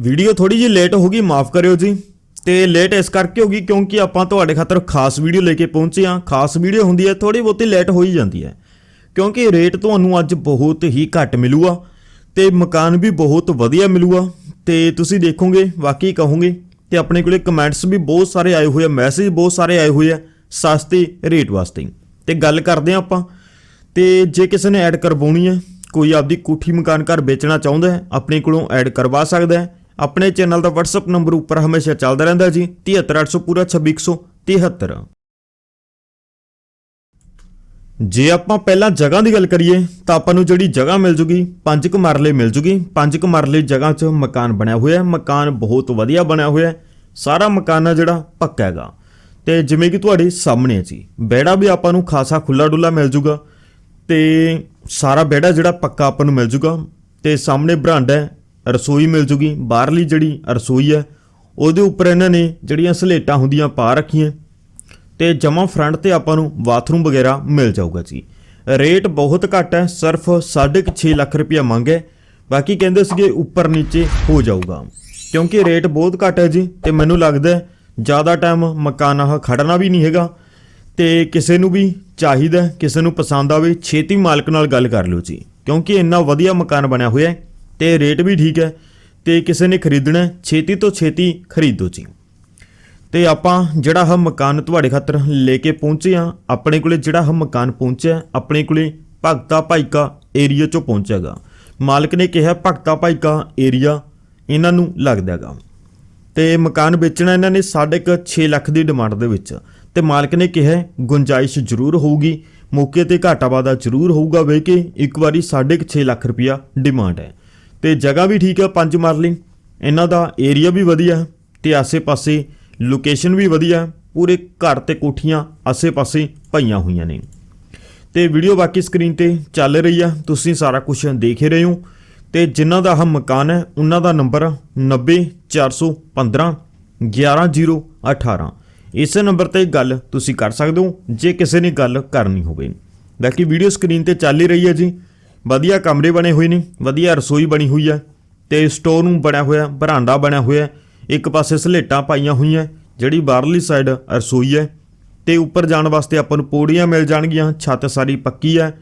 Video ਥੋੜੀ ਜਿਹੀ late ਹੋ ਗਈ, ਮਾਫ ਕਰਿਓ ਜੀ। ਤੇ ਲੇਟ ਇਸ ਕਰਕੇ ਹੋ ਗਈ ਕਿਉਂਕਿ ਆਪਾਂ ਤੁਹਾਡੇ ਖਾਤਰ ਖਾਸ ਵੀਡੀਓ ਲੈ ਕੇ ਪਹੁੰਚੇ ਹਾਂ। ਖਾਸ ਵੀਡੀਓ ਹੁੰਦੀ ਹੈ ਥੋੜੀ ਬਹੁਤੀ ਲੇਟ ਹੋ ਹੀ ਜਾਂਦੀ ਹੈ। ਕਿਉਂਕਿ ਰੇਟ ਤੁਹਾਨੂੰ ਅੱਜ ਬਹੁਤ ਹੀ ਘੱਟ ਮਿਲੂਗਾ ਤੇ ਮਕਾਨ ਵੀ ਬਹੁਤ ਵਧੀਆ ਮਿਲੂਗਾ। ਤੇ ਤੁਸੀਂ ਦੇਖੋਗੇ, ਵਾਕਈ ਕਹੋਗੇ ਤੇ ਆਪਣੇ ਕੋਲੇ ਕਮੈਂਟਸ ਵੀ ਬਹੁਤ ਸਾਰੇ ਆਏ ਹੋਏ ਆ ਮੈਸੇਜ ਬਹੁਤ ਸਾਰੇ ਆਏ ਹੋਏ ਆ, ਸਸਤੇ ਰੇਟ ਵਾਸਤੇ। ਤੇ ਗੱਲ ਕਰਦੇ ਆ ਆਪਾਂ। ਤੇ ਜੇ ਕਿਸੇ ਨੇ ਐਡ ਕਰਵਾਉਣੀ ਹੈ, ਕੋਈ ਆਪਦੀ ਕੋਠੀ ਮਕਾਨ ਘਰ ਵੇਚਣਾ ਚਾਹੁੰਦਾ ਹੈ, ਆਪਣੇ ਕੋਲੋਂ ਐਡ ਕਰਵਾ ਸਕਦਾ ਹੈ। ਆਪਣੇ ਚੈਨਲ ਦਾ WhatsApp ਨੰਬਰ ਉੱਪਰ ਹਮੇਸ਼ਾ ਚੱਲਦਾ ਰਹਿੰਦਾ ਜੀ 73800 ਪੂਰਾ 26173 ਜੇ ਆਪਾਂ ਪਹਿਲਾਂ ਜਗ੍ਹਾ ਦੀ ਗੱਲ ਕਰੀਏ, ਤਾਂ ਆਪਾਂ ਨੂੰ ਜਿਹੜੀ ਜਗ੍ਹਾ ਮਿਲ ਜੂਗੀ, ਪੰਜ ਕੁ ਮਰਲੇ ਮਿਲ ਜੂਗੀ। ਪੰਜ ਕੁ ਮਰਲੇ ਜਗ੍ਹਾ 'ਚ ਮਕਾਨ ਬਣਿਆ ਹੋਇਆ ਹੈ, ਮਕਾਨ ਬਹੁਤ ਵਧੀਆ ਬਣਿਆ ਹੋਇਆ ਹੈ। ਸਾਰਾ ਮਕਾਨ ਆ ਜਿਹੜਾ ਪੱਕਾ ਹੈਗਾ। ਤੇ ਜਿਵੇਂ ਕਿ ਤੁਹਾਡੇ ਸਾਹਮਣੇ ਹੈ ਜੀ ਬੈੜਾ ਵੀ ਆਪਾਂ ਨੂੰ ਖਾਸਾ ਖੁੱਲਾ ਡੁੱਲਾ ਮਿਲ ਜੂਗਾ। ਤੇ ਸਾਰਾ ਬੈੜਾ ਜਿਹੜਾ ਪੱਕਾ ਆਪਾਂ ਨੂੰ ਮਿਲ ਜੂਗਾ। ਤੇ ਸਾਹਮਣੇ ਬਰਾਂਡਾ ਹੈ ਰਸੋਈ ਮਿਲ ਜੂਗੀ, ਬਾਹਰਲੀ ਜਿਹੜੀ ਰਸੋਈ ਹੈ, ਉਹਦੇ ਉੱਪਰ ਇਹਨਾਂ ਨੇ ਜਿਹੜੀਆਂ ਸਲੇਟਾਂ ਹੁੰਦੀਆਂ ਪਾ ਰੱਖੀਆਂ, ਤੇ ਜਮਾ ਫਰੰਟ ਤੇ ਆਪਾਂ ਨੂੰ ਬਾਥਰੂਮ ਵਗੈਰਾ ਮਿਲ ਜਾਊਗਾ ਜੀ। ਰੇਟ ਬਹੁਤ ਘੱਟ ਹੈ, ਸਿਰਫ 6.5 ਲੱਖ ਰੁਪਇਆ ਮੰਗ ਹੈ, ਬਾਕੀ ਕਹਿੰਦੇ ਸੀਗੇ ਉੱਪਰ ਨੀਚੇ ਹੋ ਜਾਊਗਾ। ਕਿਉਂਕਿ ਰੇਟ ਬਹੁਤ ਘੱਟ ਹੈ ਜੀ, ਤੇ ਮੈਨੂੰ ਲੱਗਦਾ ਜ਼ਿਆਦਾ ਟਾਈਮ ਮਕਾਨ ਆਹ ਖੜਨਾ ਵੀ ਨਹੀਂ ਹੈਗਾ, ਤੇ ਕਿਸੇ ਨੂੰ ਵੀ ਚਾਹੀਦਾ ਕਿਸੇ ਨੂੰ ਪਸੰਦ ਆਵੇ, ਛੇਤੀ ਮਾਲਕ ਨਾਲ ਗੱਲ ਕਰ ਲਿਓ ਜੀ। ਕਿਉਂਕਿ ਇੰਨਾ ਵਧੀਆ ਮਕਾਨ ਬਣਿਆ ਹੋਇਆ ਹੈ ਤੇ ਰੇਟ ਵੀ ਠੀਕ ਹੈ ਤੇ ਕਿਸੇ ਨੇ ਖਰੀਦਣਾ ਛੇਤੀ ਤੋਂ ਛੇਤੀ ਖਰੀਦੋ ਜੀ। ਤੇ ਆਪਾਂ ਜਿਹੜਾ ਹ ਮਕਾਨ ਤੁਹਾਡੇ ਖਾਤਰ ਲੈ ਕੇ ਪਹੁੰਚੇ ਆ ਆਪਣੇ ਕੋਲੇ ਜਿਹੜਾ ਹ ਮਕਾਨ ਪਹੁੰਚਿਆ, ਆਪਣੇ ਕੋਲੇ ਭਗਤਾ ਭਾਈਕਾ ਏਰੀਆ ਚੋਂ ਪਹੁੰਚਿਆਗਾ ਮਾਲਕ ਨੇ ਕਿਹਾ ਭਗਤਾ ਭਾਈਕਾ ਏਰੀਆ ਇਹਨਾਂ ਨੂੰ ਲੱਗਦਾਗਾ ਤੇ ਮਕਾਨ ਵੇਚਣਾ ਇਹਨਾਂ ਨੇ 6.5 ਲੱਖ ਦੀ ਡਿਮਾਂਡ ਦੇ ਵਿੱਚ। ਤੇ ਮਾਲਕ ਨੇ ਕਿਹਾ ਗੁੰਜਾਇਸ਼ ਜ਼ਰੂਰ ਹੋਊਗੀ, ਮੌਕੇ ਤੇ ਘਾਟਾ ਵਾਦਾ ਜ਼ਰੂਰ ਹੋਊਗਾ ਵੇ ਕਿ ਇੱਕ ਵਾਰੀ 6.5 ਲੱਖ ਰੁਪਇਆ ਡਿਮਾਂਡ ਹੈ। ਤੇ ਜਗ੍ਹਾ ਵੀ ਠੀਕ ਹੈ ਪੰਜ ਮਰਲੀ ਇਹਨਾਂ ਦਾ ਏਰੀਆ ਵੀ ਵਧੀਆ ਹੈ ਤੇ ਆਸੇ-ਪਾਸੇ ਲੋਕੇਸ਼ਨ ਵੀ ਵਧੀਆ ਪੂਰੇ ਘਰ ਤੇ ਕੋਠੀਆਂ ਆਸੇ-ਪਾਸੇ ਪਈਆਂ ਹੋਈਆਂ ਨੇ। ਤੇ ਵੀਡੀਓ ਬਾਕੀ ਸਕਰੀਨ ਤੇ ਚੱਲ ਰਹੀ ਆ। ਤੁਸੀਂ ਸਾਰਾ ਕੁਝ ਦੇਖ ਰਹੇ ਹੋ। ਤੇ ਜਿਨ੍ਹਾਂ ਦਾ ਆਹ ਮਕਾਨ ਹੈ, ਉਹਨਾਂ ਦਾ ਨੰਬਰ 90415 11018 ਇਸੇ ਨੰਬਰ ਤੇ ਗੱਲ ਤੁਸੀਂ ਕਰ ਸਕਦੇ ਹੋ, ਜੇ ਕਿਸੇ ਨੇ ਗੱਲ ਕਰਨੀ ਹੋਵੇ। ਬਾਕੀ ਵੀਡੀਓ ਸਕਰੀਨ ਤੇ ਚੱਲ ਹੀ ਰਹੀ ਹੈ ਜੀ। ਵਧੀਆ ਕਮਰੇ ਬਣੇ ਹੋਏ ਨੇ, ਵਧੀਆ ਰਸੋਈ ਬਣੀ ਹੋਈ ਹੈ ਤੇ ਸਟੋਰ ਰੂਮ ਬਣਿਆ ਹੋਇਆ, ਬਰਾਂਡਾ ਬਣਿਆ ਹੋਇਆ ਇੱਕ ਪਾਸੇ ਸਲੇਟਾਂ ਪਾਈਆਂ ਹੋਈਆਂ, ਜਿਹੜੀ ਬਾਹਰਲੀ ਸਾਈਡ ਰਸੋਈ ਹੈ ਤੇ ਉੱਪਰ ਜਾਣ ਵਾਸਤੇ ਆਪਾਂ ਨੂੰ ਪੌੜੀਆਂ ਮਿਲ ਜਾਣਗੀਆਂ, ਛੱਤ ਸਾਰੀ ਪੱਕੀ ਹੈ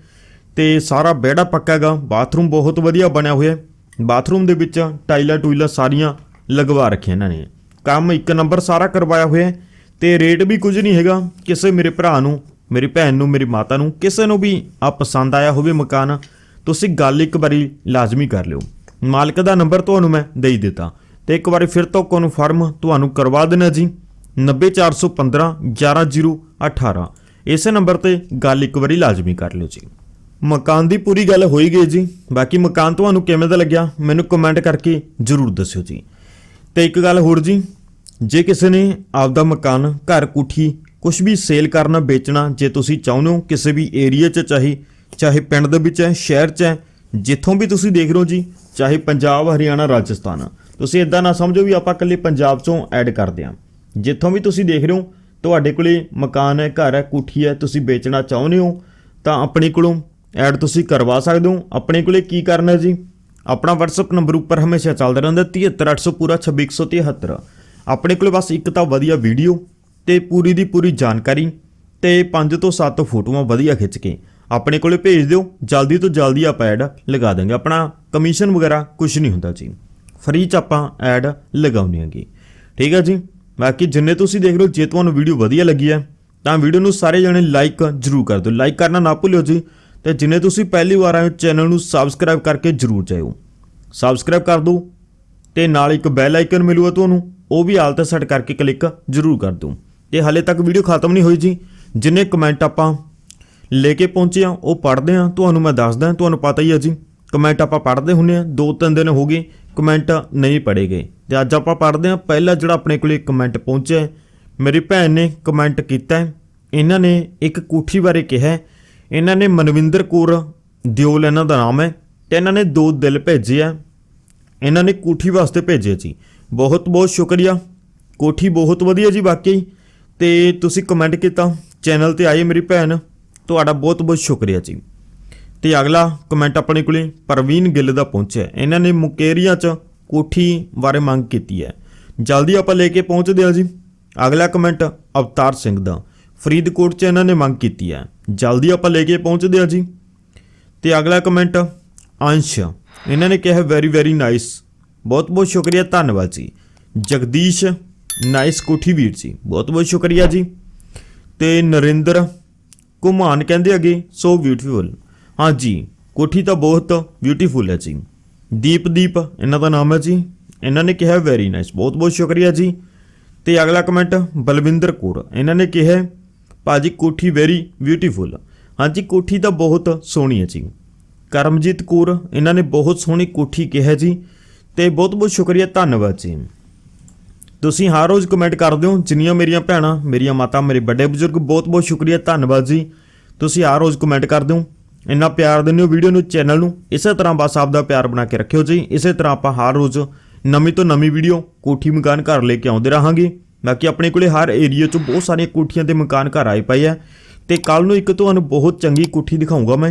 ਤੇ ਸਾਰਾ ਵਿਹੜਾ ਪੱਕਾ ਹੈਗਾ, ਬਾਥਰੂਮ ਬਹੁਤ ਵਧੀਆ ਬਣਿਆ ਹੋਇਆ ਬਾਥਰੂਮ ਦੇ ਵਿੱਚ ਟਾਈਲਾਂ ਟੂਈਲਾਂ ਸਾਰੀਆਂ ਲਗਵਾ ਰੱਖੀਆਂ ਇਹਨਾਂ ਨੇ। ਕੰਮ ਇੱਕ ਨੰਬਰ ਸਾਰਾ ਕਰਵਾਇਆ ਹੋਇਆ ਹੈ ਤੇ ਰੇਟ ਵੀ ਕੁਝ ਨਹੀਂ ਹੈਗਾ, ਕਿਸੇ ਮੇਰੇ ਭਰਾ ਨੂੰ, ਮੇਰੀ ਭੈਣ ਨੂੰ, ਮੇਰੀ ਮਾਤਾ ਨੂੰ, ਕਿਸੇ ਨੂੰ ਵੀ ਆ ਪਸੰਦ ਆਇਆ ਹੋਵੇ ਮਕਾਨ ਤੁਸੀਂ ਗੱਲ ਇੱਕ ਵਾਰੀ ਲਾਜ਼ਮੀ ਕਰ ਲਿਓ। ਮਾਲਕ ਦਾ ਨੰਬਰ ਤੁਹਾਨੂੰ ਮੈਂ ਦੇ ਹੀ ਦਿੱਤਾ। ਤੇ ਇੱਕ ਵਾਰੀ ਫਿਰ ਤੋਂ ਕਨਫਰਮ ਤੁਹਾਨੂੰ ਕਰਵਾ ਦੇਣਾ ਜੀ। 90415 11018 ਇਸੇ ਨੰਬਰ ਤੇ ਗੱਲ ਇੱਕ ਵਾਰੀ ਲਾਜ਼ਮੀ ਕਰ ਲਿਓ ਜੀ। ਮਕਾਨ ਦੀ ਪੂਰੀ ਗੱਲ ਹੋਈ ਗਈ ਜੀ। ਬਾਕੀ ਮਕਾਨ ਤੁਹਾਨੂੰ ਕਿਵੇਂ ਦਾ ਲੱਗਿਆ, ਮੈਨੂੰ ਕਮੈਂਟ ਕਰਕੇ ਜਰੂਰ ਦੱਸਿਓ ਜੀ। ਤੇ ਇੱਕ ਗੱਲ ਹੋਰ ਜੀ। ਜੇ ਕਿਸੇ ਨੇ ਆਪਦਾ ਮਕਾਨ, ਘਰ, ਕੋਠੀ ਕੁਝ ਵੀ ਸੇਲ ਕਰਨਾ, ਵੇਚਣਾ, ਜੇ ਤੁਸੀਂ ਚਾਹੁੰਦੇ ਹੋ ਕਿਸੇ ਵੀ ਏਰੀਆ 'ਚ ਚਾਹੇ ਚਾਹੇ ਪਿੰਡ ਦੇ ਵਿੱਚ ਹੈ, ਸ਼ਹਿਰ 'ਚ ਹੈ, ਜਿੱਥੋਂ ਵੀ ਤੁਸੀਂ ਦੇਖ ਰਹੇ ਹੋ ਜੀ, ਚਾਹੇ ਪੰਜਾਬ, ਹਰਿਆਣਾ, ਰਾਜਸਥਾਨ, ਤੁਸੀਂ ਇਦਾਂ ਨਾ ਸਮਝੋ ਵੀ ਆਪਾਂ ਇਕੱਲੇ ਪੰਜਾਬ 'ਚੋਂ ਐਡ ਕਰਦੇ ਹਾਂ। ਜਿੱਥੋਂ ਵੀ ਤੁਸੀਂ ਦੇਖ ਰਹੇ ਹੋ, ਤੁਹਾਡੇ ਕੋਲੇ ਮਕਾਨ ਹੈ, ਘਰ ਹੈ, ਕੋਠੀ ਹੈ, ਤੁਸੀਂ ਵੇਚਣਾ ਚਾਹੁੰਦੇ ਹੋ, ਤਾਂ ਆਪਣੇ ਕੋਲੋਂ ਐਡ ਤੁਸੀਂ ਕਰਵਾ ਸਕਦੇ ਹੋ। ਆਪਣੇ ਕੋਲੇ ਕੀ ਕਰਨਾ ਜੀ? ਆਪਣਾ WhatsApp ਨੰਬਰ ਉੱਪਰ ਹਮੇਸ਼ਾ ਚੱਲਦਾ ਰਹਿੰਦਾ 73800 ਪੂਰਾ 26173 ਆਪਣੇ ਕੋਲੇ ਬਸ ਇੱਕ ਤਾਂ ਵਧੀਆ ਵੀਡੀਓ ਤੇ ਪੂਰੀ ਦੀ ਪੂਰੀ ਜਾਣਕਾਰੀ ਤੇ 5 ਤੋਂ 7 ਫੋਟੋਆਂ ਵਧੀਆ ਖਿੱਚ ਕੇ ਆਪਣੇ ਕੋਲੇ ਭੇਜ ਦਿਓ, ਜਲਦੀ ਤੋਂ ਜਲਦੀ ਆਪਾਂ ਐਡ ਲਗਾ ਦਾਂਗੇ ਆਪਣਾ ਕਮਿਸ਼ਨ ਵਗੈਰਾ ਕੁਝ ਨਹੀਂ ਹੁੰਦਾ ਜੀ। ਫ੍ਰੀ ਚ ਆਪਾਂ ਐਡ ਲਗਾਉਣੀ ਹੈਗੀ ਠੀਕ ਹੈ ਜੀ? ਬਾਕੀ ਜਿੰਨੇ ਤੁਸੀਂ ਦੇਖ ਰਹੇ ਹੋ, ਜੇ ਤੁਹਾਨੂੰ ਵੀਡੀਓ ਵਧੀਆ ਲੱਗੀ ਹੈ, ਤਾਂ ਵੀਡੀਓ ਨੂੰ ਸਾਰੇ ਜਣੇ ਲਾਈਕ ਜ਼ਰੂਰ ਕਰ ਦਿਓ। ਲਾਈਕ ਕਰਨਾ ਨਾ ਭੁੱਲਿਓ ਜੀ। ਤੇ ਜਿੰਨੇ ਤੁਸੀਂ ਪਹਿਲੀ ਵਾਰ ਆਏ ਹੋ ਚੈਨਲ ਨੂੰ ਸਬਸਕ੍ਰਾਈਬ ਕਰਕੇ ਜ਼ਰੂਰ ਜਾਇਓ। ਸਬਸਕ੍ਰਾਈਬ ਕਰ ਦਿਓ ਤੇ ਨਾਲ ਇੱਕ ਬੈਲ ਆਈਕਨ ਮਿਲੂਗਾ ਤੁਹਾਨੂੰ, ਉਹ ਵੀ ਆਲ ਤੇ ਸੈੱਟ ਕਰਕੇ ਕਲਿੱਕ ਜ਼ਰੂਰ ਕਰ ਦਿਓ। ਤੇ ਹਾਲੇ ਤੱਕ ਵੀਡੀਓ ਖਤਮ ਨਹੀਂ ਹੋਈ ਜੀ। ਜਿੰਨੇ ਕਮੈਂਟ ਆਪਾਂ ਲੈ ਕੇ ਪਹੁੰਚੇ ਆ ਉਹ ਪੜ੍ਹਦੇ ਆ ਤੁਹਾਨੂੰ ਮੈਂ ਦੱਸਦਾ ਤੁਹਾਨੂੰ ਪਤਾ ਹੀ ਆ ਜੀ। ਕਮੈਂਟ ਆਪਾਂ ਪੜ੍ਹਦੇ ਹੁੰਨੇ ਆ ਦੋ ਤਿੰਨ ਦਿਨ ਹੋ ਗਏ ਕਮੈਂਟ ਨਹੀਂ ਪੜ੍ਹੇ ਗਏ। ਤੇ ਅੱਜ ਆਪਾਂ ਪੜ੍ਹਦੇ ਆ ਪਹਿਲਾ ਜਿਹੜਾ ਆਪਣੇ ਕੋਲੇ ਕਮੈਂਟ ਪਹੁੰਚਿਆ ਮੇਰੀ ਭੈਣ ਨੇ ਕਮੈਂਟ ਕੀਤਾ ਇਹਨਾਂ ਨੇ ਇੱਕ ਕੋਠੀ ਬਾਰੇ ਕਿਹਾ ਇਹਨਾਂ ਨੇ ਮਨਵਿੰਦਰ ਕੌਰ ਦਿਓਲ ਇਹਨਾਂ ਦਾ ਨਾਮ ਹੈ, ਤੇ ਇਹਨਾਂ ਨੇ ਦੋ ਦਿਲ ਭੇਜੇ ਆ। ਇਹਨਾਂ ਨੇ ਕੋਠੀ ਵਾਸਤੇ ਭੇਜੇ ਜੀ। ਬਹੁਤ ਬਹੁਤ ਸ਼ੁਕਰੀਆ। ਕੋਠੀ ਬਹੁਤ ਵਧੀਆ ਜੀ, ਵਾਕਈ। ਤੇ ਤੁਸੀਂ ਕਮੈਂਟ ਕੀਤਾ ਚੈਨਲ ਤੇ ਆਏ ਮੇਰੀ ਭੈਣ। ਤੁਹਾਡਾ ਬਹੁਤ ਬਹੁਤ ਸ਼ੁਕਰੀਆ ਜੀ। ਤੇ ਅਗਲਾ ਕਮੈਂਟ ਆਪਣੇ ਕੋਲੇ ਪ੍ਰਵੀਨ ਗਿੱਲ ਦਾ ਪਹੁੰਚਿਆ ਇਹਨਾਂ ਨੇ ਮੁਕੇਰੀਆਂ ਚ ਕੋਠੀ ਬਾਰੇ ਮੰਗ ਕੀਤੀ ਹੈ। ਜਲਦੀ ਆਪਾਂ ਲੈ ਕੇ ਪਹੁੰਚਦੇ ਹਾਂ ਜੀ। ਅਗਲਾ ਕਮੈਂਟ ਅਵਤਾਰ ਸਿੰਘ ਦਾ। ਫਰੀਦਕੋਟ 'ਚ ਇਹਨਾਂ ਨੇ ਮੰਗ ਕੀਤੀ ਹੈ। ਜਲਦੀ ਆਪਾਂ ਲੈ ਕੇ ਪਹੁੰਚਦੇ ਹਾਂ ਜੀ। ਤੇ ਅਗਲਾ ਕਮੈਂਟ ਅੰਸ਼। ਇਹਨਾਂ ਨੇ ਕਿਹਾ ਵੈਰੀ ਵੈਰੀ ਨਾਈਸ ਬਹੁਤ ਬਹੁਤ ਸ਼ੁਕਰੀਆ, ਧੰਨਵਾਦ ਜੀ। ਜਗਦੀਸ਼ ਨਾਈਸ ਕੋਠੀ ਵੀਰ ਜੀ। ਬਹੁਤ ਬਹੁਤ ਸ਼ੁਕਰੀਆ ਜੀ। ਤੇ ਨਰਿੰਦਰ ਕੁਮਾਨ ਕਹਿੰਦੇ ਅਗੇ ਸੋ ਬਿਊਟੀਫੁਲ ਹਾਂਜੀ ਕੋਠੀ ਤਾਂ ਬਹੁਤ ਬਿਊਟੀਫੁਲ ਹੈ ਜੀ। ਦੀਪ ਦੀਪ, ਇਹਨਾਂ ਦਾ ਨਾਮ ਹੈ ਜੀ। ਇਹਨਾਂ ਨੇ ਕਿਹਾ ਵੈਰੀ ਨਾਈਸ ਬਹੁਤ ਬਹੁਤ ਸ਼ੁਕਰੀਆ ਜੀ। ਤੇ ਅਗਲਾ ਕਮੈਂਟ ਬਲਵਿੰਦਰ ਕੌਰ। ਇਹਨਾਂ ਨੇ ਕਿਹਾ, ਭਾਜੀ, ਕੋਠੀ ਵੈਰੀ ਬਿਊਟੀਫੁਲ ਹਾਂਜੀ ਕੋਠੀ ਤਾਂ ਬਹੁਤ ਸੋਹਣੀ ਹੈ ਜੀ। ਕਰਮਜੀਤ ਕੌਰ, ਇਹਨਾਂ ਨੇ ਬਹੁਤ ਸੋਹਣੀ ਕੋਠੀ ਕਿਹਾ ਜੀ। ਤੇ ਬਹੁਤ ਬਹੁਤ ਸ਼ੁਕਰੀਆ, ਧੰਨਵਾਦ ਜੀ। ਤੁਸੀਂ ਹਰ ਰੋਜ਼ ਕਮੈਂਟ ਕਰਦੇ ਹੋ, ਜਿੰਨੀਆਂ ਮੇਰੀਆਂ ਭੈਣਾਂ, ਮੇਰੀਆਂ ਮਾਤਾ, ਮੇਰੇ ਵੱਡੇ ਬਜ਼ੁਰਗ, ਬਹੁਤ ਬਹੁਤ ਸ਼ੁਕਰੀਆ, ਧੰਨਵਾਦ ਜੀ। ਤੁਸੀਂ ਹਰ ਰੋਜ਼ ਕਮੈਂਟ ਕਰਦੇ ਹੋ, ਇੰਨਾ ਪਿਆਰ ਦਿੰਦੇ ਹੋ ਵੀਡੀਓ ਨੂੰ ਚੈਨਲ ਨੂੰ, ਇਸੇ ਤਰ੍ਹਾਂ ਬਸ ਆਪਦਾ ਪਿਆਰ ਬਣਾ ਕੇ ਰੱਖਿਓ ਜੀ। ਇਸੇ ਤਰ੍ਹਾਂ ਆਪਾਂ ਹਰ ਰੋਜ਼ ਨਵੀਂ ਤੋਂ ਨਵੀਂ ਵੀਡੀਓ ਕੋਠੀ ਮਕਾਨ ਘਰ ਲੈ ਕੇ ਆਉਂਦੇ ਰਹਾਂਗੇ। ਬਾਕੀ ਆਪਣੇ ਕੋਲੇ ਹਰ ਏਰੀਆ 'ਚ ਬਹੁਤ ਸਾਰੀਆਂ ਕੋਠੀਆਂ ਤੇ ਮਕਾਨ ਘਰ ਆਏ ਪਏ ਆ। ਤੇ ਕੱਲ ਨੂੰ ਇੱਕ ਤੁਹਾਨੂੰ ਬਹੁਤ ਚੰਗੀ ਕੋਠੀ ਦਿਖਾਊਂਗਾ ਮੈਂ।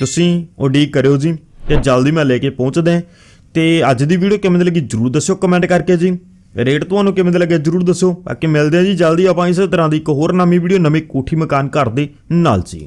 ਤੁਸੀਂ ਉਡੀਕ ਕਰਿਓ ਜੀ, ਤੇ ਜਲਦੀ ਮੈਂ ਲੈ ਕੇ ਪਹੁੰਚਦਾ। ਹਾਂ ਤੇ ਅੱਜ ਦੀ ਵੀਡੀਓ ਕਿਵੇਂ ਦੀ ਲੱਗੀ, ਜਰੂਰ ਦੱਸਿਓ ਕਮੈਂਟ ਕਰਕੇ ਜੀ। ਰੇਟ ਤੁਹਾਨੂੰ ਕਿਵੇਂ ਦਾ ਲੱਗਿਆ ਜਰੂਰ ਦੱਸੋ। ਬਾਕੀ ਮਿਲਦੇ ਆ ਜੀ ਜਲਦੀ ਆਪਾਂ ਇਸ ਤਰ੍ਹਾਂ ਦੀ ਇੱਕ ਹੋਰ ਨਵੀਂ ਵੀਡੀਓ ਨਵੀਂ ਕੋਠੀ ਮਕਾਨ ਘਰ ਦੇ ਨਾਲ ਜੀ।